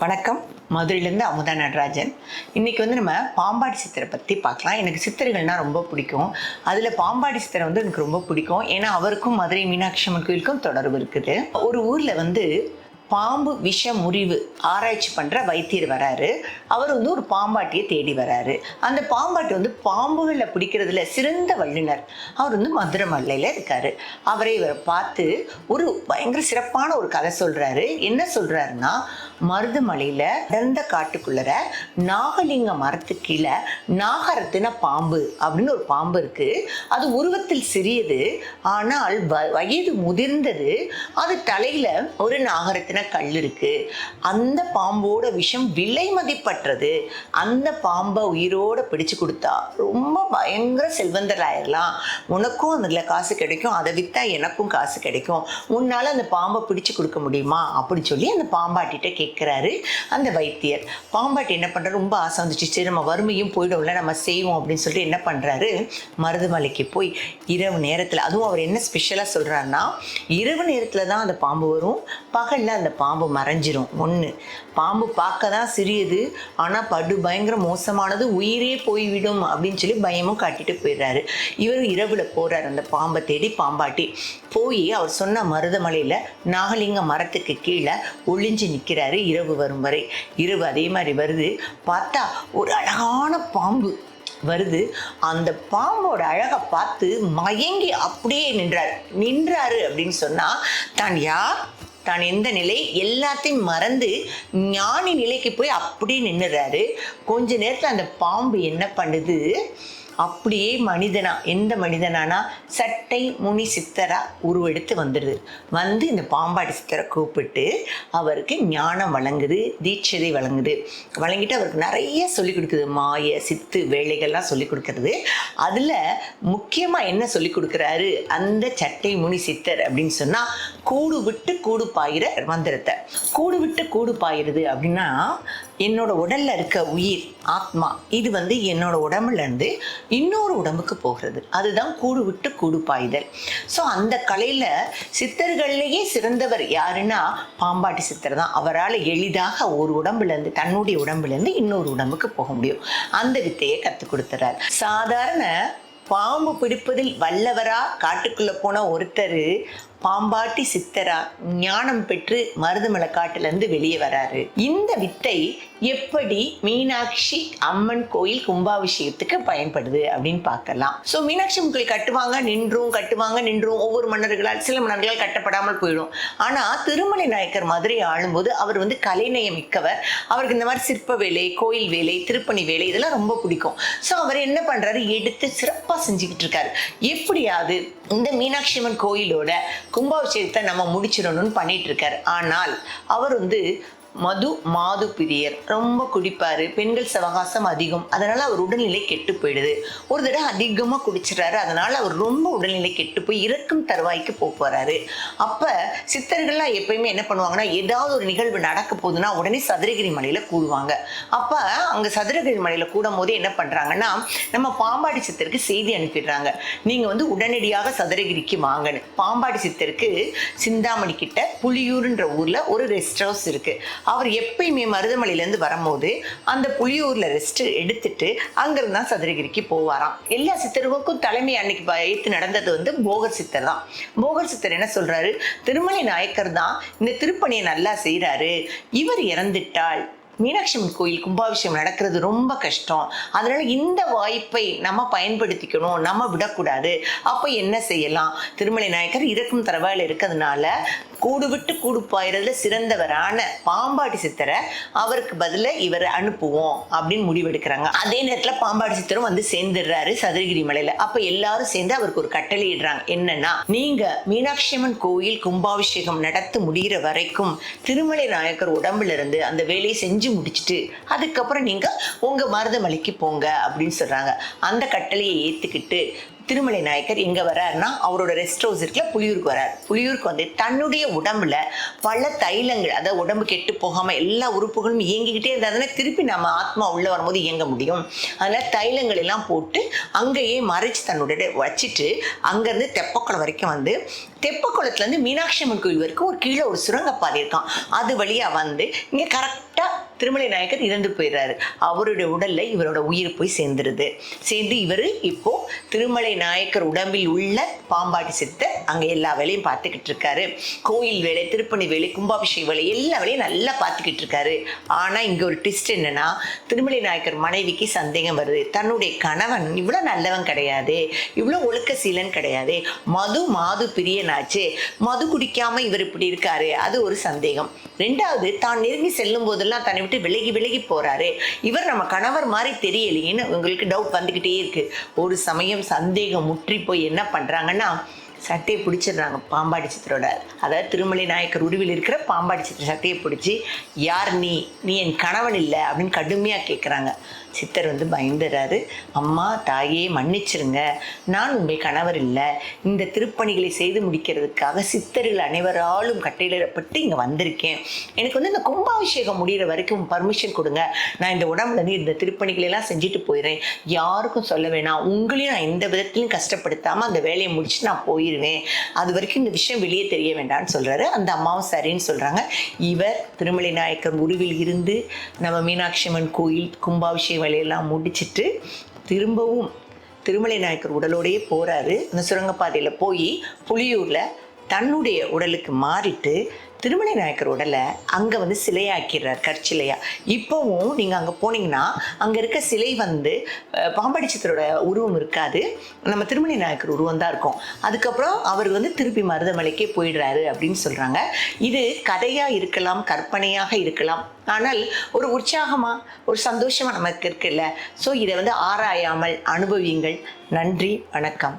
வணக்கம். மதுரையிலேருந்து அமுதா நடராஜன். இன்றைக்கி வந்து நம்ம பாம்பாடி சித்தரை பற்றி பார்க்கலாம். எனக்கு சித்தர்கள்னால் ரொம்ப பிடிக்கும். அதில் பாம்பாடி சித்தரை வந்து எனக்கு ரொம்ப பிடிக்கும். ஏன்னா அவருக்கும் மதுரை மீனாட்சி அம்மன் கோயிலுக்கும் தொடர்பு இருக்குது. ஒரு ஊரில் வந்து பாம்பு விஷ முறிவு ஆராய்ச்சி பண்ணுற வைத்தியர் வராரு. அவர் வந்து ஒரு பாம்பாட்டியை தேடி வராரு. அந்த பாம்பாட்டி வந்து பாம்புகளை பிடிக்கிறதுல சிறந்த வல்லுனர் அவர் வந்து மதுரை மல்லையில் இருக்காரு. அவரை இவரை பார்த்து ஒரு பயங்கர சிறப்பான ஒரு கதை சொல்கிறாரு என்ன சொல்கிறாருன்னா மருதுமலையில் அடர்ந்த காட்டுக்குள்ளற நாகலிங்க மரத்துக்கு கீழே நாகரத்தின பாம்பு அப்படின்னு ஒரு பாம்பு இருக்குது அது உருவத்தில் சிறியது ஆனால் வ- வயது முதிர்ந்தது. அது தலையில் ஒரு நாகரத்தின கல் இருக்கு? அந்த பாம்போட விஷம் விலை மதிப்பற்றது. அந்த பாம்பை உயிரோட பிடிச்சு கொடுத்தா ரொம்ப பயங்கர செல்வந்தராயிடலாம் உனக்கும் அதில் காசு கிடைக்கும். அதை விற்றா எனக்கும் காசு கிடைக்கும். உன்னால் அந்த பாம்பை பிடிச்சு கொடுக்க முடியுமா? அப்படின்னு சொல்லி அந்த பாம்பாட்டிகிட்ட கேட்குறாரு அந்த வைத்தியர். பாம்பாட்டி என்ன பண்ணுறாரு ரொம்ப ஆசை வந்துச்சு. சரி நம்ம வறுமையும் போயிடும்ல நம்ம செய்வோம் அப்படின்னு சொல்லிட்டு என்ன பண்ணுறாரு மருதுமலைக்கு போய் இரவு நேரத்தில் அதுவும் அவர் என்ன ஸ்பெஷலாக சொல்கிறாருன்னா இரவு நேரத்தில் தான் அந்த பாம்பு வரும். பகலில் அந்த பாம்பு மறைஞ்சிரும். ஒன்று பாம்பு பார்க்க தான் சிறியது ஆனால் படு பயங்கர மோசமானது உயிரே போய்விடும் அப்படின்னு சொல்லி பயமும் காட்டிட்டு போயிடுறாரு. இவர் இரவில் போகிறார் அந்த பாம்பை தேடி பாம்பாட்டி. போய் அவர் சொன்ன மருதமலையில் நாகலிங்க மரத்துக்கு கீழே ஒளிஞ்சு நிற்கிறாரு இரவு வரும் வரை. இரவு அதே மாதிரி வருது. பார்த்தா ஒரு அழகான பாம்பு வருது. அந்த பாம்போட அழகை பார்த்து மயங்கி அப்படியே நின்றார். நின்றாரு அப்படின்னு சொன்னா தான் யார் தான் எந்த நிலை? எல்லாத்தையும் மறந்து ஞானி நிலைக்கு போய் அப்படியே நின்றுறாரு கொஞ்ச நேரத்தில் அந்த பாம்பு என்ன பண்ணுது? அப்படியே மனிதனா எந்த மனிதனானா சட்டை முனி சித்தரா உருவெடுத்து வந்துடுது. வந்து இந்த பாம்பாடி சித்தரை கூப்பிட்டு அவருக்கு ஞானம் வழங்குது தீட்சதை வழங்குது. வழங்கிட்டு அவருக்கு நிறைய சொல்லிக் கொடுக்குது. மாய சித்து வேலைகள்லாம் சொல்லிக் கொடுக்கறது. அதில் முக்கியமாக என்ன சொல்லிக் கொடுக்குறாரு? அந்த சட்டை முனி சித்தர் அப்படின்னு சொன்னால் கூடு விட்டு கூடு பாயிற மந்திரத்தை. கூடு விட்டு கூடு பாயிறது அப்படின்னா என்னோட உடல்ல இருக்க உயிர் ஆத்மா இது வந்து என்னோட உடம்புல இருந்து இன்னொரு உடம்புக்கு போகிறது. அதுதான் கூடு விட்டு கூடு பாய்தல். ஸோ அந்த கலையில சித்தர்கள்லேயே சிறந்தவர் யாருன்னா பாம்பாட்டி சித்தர் தான். அவரால் எளிதாக ஒரு உடம்புல இருந்து தன்னுடைய உடம்புல இருந்து இன்னொரு உடம்புக்கு போக முடியும். அந்த வித்தையை கற்றுக் கொடுத்துறார். சாதாரண பாம்பு பிடிப்பதில் வல்லவரா காட்டுக்குள்ள போன ஒருத்தர் பாம்பாட்டி சித்தரா ஞானம் பெற்று மருதமலை காட்டுலேருந்து வெளியே வராரு. இந்த வித்தை எப்படி மீனாட்சி அம்மன் கோயில் கும்பாபிஷேகத்துக்கு பயன்படுது அப்படின்னு பார்க்கலாம். ஸோ மீனாட்சி அம்மன் கோயில் கட்டுவாங்க நின்றும் கட்டுவாங்க நின்றும் ஒவ்வொரு மன்னர்களால் சில மன்னர்களால் கட்டப்படாமல் போயிடும். ஆனால் திருமலை நாயக்கர் மதுரை ஆளும்போது அவர் வந்து கலைநயம் மிக்கவர். அவருக்கு இந்த மாதிரி சிற்ப வேலை கோயில் வேலை திருப்பணி வேலை இதெல்லாம் ரொம்ப பிடிக்கும். ஸோ அவர் என்ன பண்றாரு? எடுத்து சிறப்பாக செஞ்சுக்கிட்டு இருக்காரு. எப்படியாவது இந்த மீனாட்சி அம்மன் கோயிலோட கும்பாபிஷேகத்தை நம்ம முடிச்சிடணும்னு பண்ணிட்டு இருக்காரு. ஆனால் அவர் வந்து மது மாது பிரியர். ரொம்ப குடிப்பாரு. பெண்கள் சவகாசம் அதிகம். அதனால அவர் உடல்நிலை கெட்டு போயிடுது. ஒரு தடவை அதிகமாக குடிச்சிடுறாரு. அதனால அவர் ரொம்ப உடல்நிலை கெட்டு போய் இறக்கும் தருவாய்க்கு போக போறாரு. அப்ப சித்தர்கள்லாம் எப்பயுமே என்ன பண்ணுவாங்கன்னா ஏதாவது ஒரு நிகழ்வு நடக்க போகுதுன்னா உடனே சதுரகிரி மலையில கூடுவாங்க. அப்ப அங்க சதுரகிரி மலையில கூடும் போது என்ன பண்றாங்கன்னா நம்ம பாம்பாடி சித்தருக்கு செய்தி அனுப்பிடுறாங்க. நீங்க வந்து உடனடியாக சதுரகிரிக்கு வாங்கன்னு. பாம்பாடி சித்தருக்கு சிந்தாமணி கிட்ட புலியூருன்ற ஊர்ல ஒரு ரெஸ்ட் ஹவுஸ் இருக்கு. அவர் எப்பயுமே மருதமலையிலேருந்து வரும்போது அந்த புளியூரில் ரெஸ்ட் எடுத்துட்டு அங்கிருந்து தான் சதுரகிரிக்கு போவாராம். எல்லா சித்தர்களுக்கும் தலைமை அன்னைக்கு ஏற்று நடந்தது வந்து போகர் சித்தர் தான். போகர் சித்தர் என்ன சொல்றாரு? திருமலை நாயக்கர் தான் இந்த திருப்பணியை நல்லா செய்கிறாரு இவர் இறந்துட்டால் மீனாட்சி அம்மன் கோயில் கும்பாபிஷேகம் நடக்கிறது ரொம்ப கஷ்டம். அதனால இந்த வாய்ப்பை நம்ம பயன்படுத்திக்கணும். நம்ம விடக்கூடாது. அப்போ என்ன செய்யலாம்? திருமலை நாயக்கர் இறக்கும் தரவாயில் இருக்கிறதுனால கூடுவிட்டு கூடு பாயறதுல சிறந்தவரான பாம்பாட்டி சித்தரை அவருக்கு பதில இவரை அனுப்புவோம் அப்படின்னு முடிவெடுக்கிறாங்க. அதே நேரத்தில் பாம்பாட்டி சித்தரும் வந்து சேர்ந்துடுறாரு சதுரகிரி மலையில. அப்ப எல்லாரும் சேர்ந்து அவருக்கு ஒரு கட்டளை இடுறாங்க. என்னன்னா நீங்க மீனாட்சி அம்மன் கோயில் கும்பாபிஷேகம் நடத்த முடிகிற வரைக்கும் திருமலை நாயக்கர் உடம்புல இருந்து அந்த வேலையை செஞ்சு முடிச்சுட்டு அதுக்கப்புறம் நீங்க உங்க மருதமலைக்கு போங்க அப்படின்னு சொல்றாங்க. அந்த கட்டளையை ஏத்துக்கிட்டு திருமலை நாயக்கர் எங்கே வராருன்னா அவரோட ரெஸ்ட் ஹவுஸ் இருக்குல்ல புளியூருக்கு வரார் புளியூருக்கு வந்து தன்னுடைய உடம்புல பல தைலங்கள் அதாவது உடம்பு கெட்டு போகாமல் எல்லா உறுப்புகளும் இயங்கிக்கிட்டே இருந்தால் திருப்பி நம்ம ஆத்மா உள்ளே வரும்போது இயங்க முடியும். அதனால் தைலங்கள் எல்லாம் போட்டு அங்கேயே மறைச்சு தன்னுடைய வச்சுட்டு அங்கேருந்து தெப்பக்குளம் வரைக்கும் வந்து தெப்பக்குளத்துலேருந்து மீனாட்சி அம்மன் கோயில் வரைக்கும் ஒரு கீழே ஒரு சுரங்கப்பாதை இருக்கான் அது வழியாக வந்து இங்கே கரெக்டாக திருமலை நாயக்கர் இறந்து போயிடுறாரு. அவருடைய உடல்ல இவரோட உயிர் போய் சேர்ந்துருது. சேர்ந்து இவர் இப்போ திருமலை நாயக்கர் உடம்பில் உள்ள பாம்பாட்டி சித்தர் அங்க எல்லா வேலையும் பார்த்துக்கிட்டு இருக்காரு. கோயில் வேலை திருப்பணி வேலை கும்பாபிஷேக வேலை எல்லா வேலையும் நல்லா பார்த்துக்கிட்டு இருக்காரு. ஆனா இங்க ஒரு ட்விஸ்ட் என்னன்னா திருமலை நாயக்கர் மனைவிக்கு சந்தேகம் வருது. தன்னுடைய கணவன் இவ்வளோ நல்லவன் கிடையாது. இவ்வளோ ஒழுக்க சீலன் கிடையாது. மது மாது பிரியனாச்சு. மது குடிக்காம இவர் இப்படி இருக்காரு. அது ஒரு சந்தேகம். ரெண்டாவது தான் நெருங்கி செல்லும் போதெல்லாம் தன்னை விட்டு விலகி விலகி போறாரு. இவர் நம்ம கணவர் மாதிரி தெரியலையேன்னு உங்களுக்கு டவுட் வந்துக்கிட்டே இருக்கு. ஒரு சமயம் சந்தேகம் முற்றி போய் என்ன பண்றாங்கன்னா சட்டையை பிடிச்சிடுறாங்க பாம்பாடி சித்தரோட. அதாவது திருமலை நாயக்கர் உருவில் இருக்கிற பாம்பாடி சித்திர சட்டையை பிடிச்சி யார் நீ? நீ என் கணவன் இல்லை அப்படின்னு கடுமையாக கேட்குறாங்க சித்தர் வந்து பயந்துறாரு. அம்மா தாயே மன்னிச்சிருங்க. நான் உங்கள் கணவர் இல்லை. இந்த திருப்பணிகளை செய்து முடிக்கிறதுக்காக சித்தர்கள் அனைவராலும் கட்டையிடப்பட்டு இங்கே வந்திருக்கேன். எனக்கு வந்து இந்த கும்பாபிஷேகம் முடிகிற வரைக்கும் பர்மிஷன் கொடுங்க. நான் இந்த உடம்புலேருந்து இந்த திருப்பணிகளை எல்லாம் செஞ்சுட்டு போயிடுறேன். யாருக்கும் சொல்ல வேணாம். உங்களையும் நான் எந்த விதத்திலையும் கஷ்டப்படுத்தாமல் அந்த வேலையை முடிச்சு நான் போயிடுவேன் அது வரைக்கும் இந்த விஷயம் வெளியே தெரிய வேண்டாம்னு சொல்கிறாரு அந்த அம்மாவும் சரின்னு சொல்கிறாங்க இவர் திருமலை நாயக்கர் உருவில் இருந்து நம்ம மீனாட்சி அம்மன் கோயில் கும்பாபிஷேக வேலையெல்லாம் முடிச்சுட்டு திரும்பவும் திருமலை நாயக்கர் உடலோடையே போகிறாரு அந்த சுரங்கப்பாதையில் போய் புலியூரில் தன்னுடைய உடலுக்கு மாறிட்டு திருமலை நாயக்கர் உடலை அங்கே வந்து சிலையாக்கிறார் கற்சிலையா. இப்போவும் நீங்கள் அங்கே போனீங்கன்னா அங்கே இருக்க சிலை வந்து பாம்படிச்சத்தரோட உருவம் இருக்காது. நம்ம திருமலை நாயக்கர் உருவம் தான் இருக்கும். அதுக்கப்புறம் அவர் வந்து திருப்பி மருதமலைக்கே போயிடுறாரு அப்படின்னு சொல்கிறாங்க இது கதையாக இருக்கலாம் கற்பனையாக இருக்கலாம். ஆனால் ஒரு உற்சாகமாக ஒரு சந்தோஷமாக நமக்கு இருக்குல்ல. ஸோ இதை வந்து ஆராயாமல் அனுபவியுங்கள். நன்றி வணக்கம்.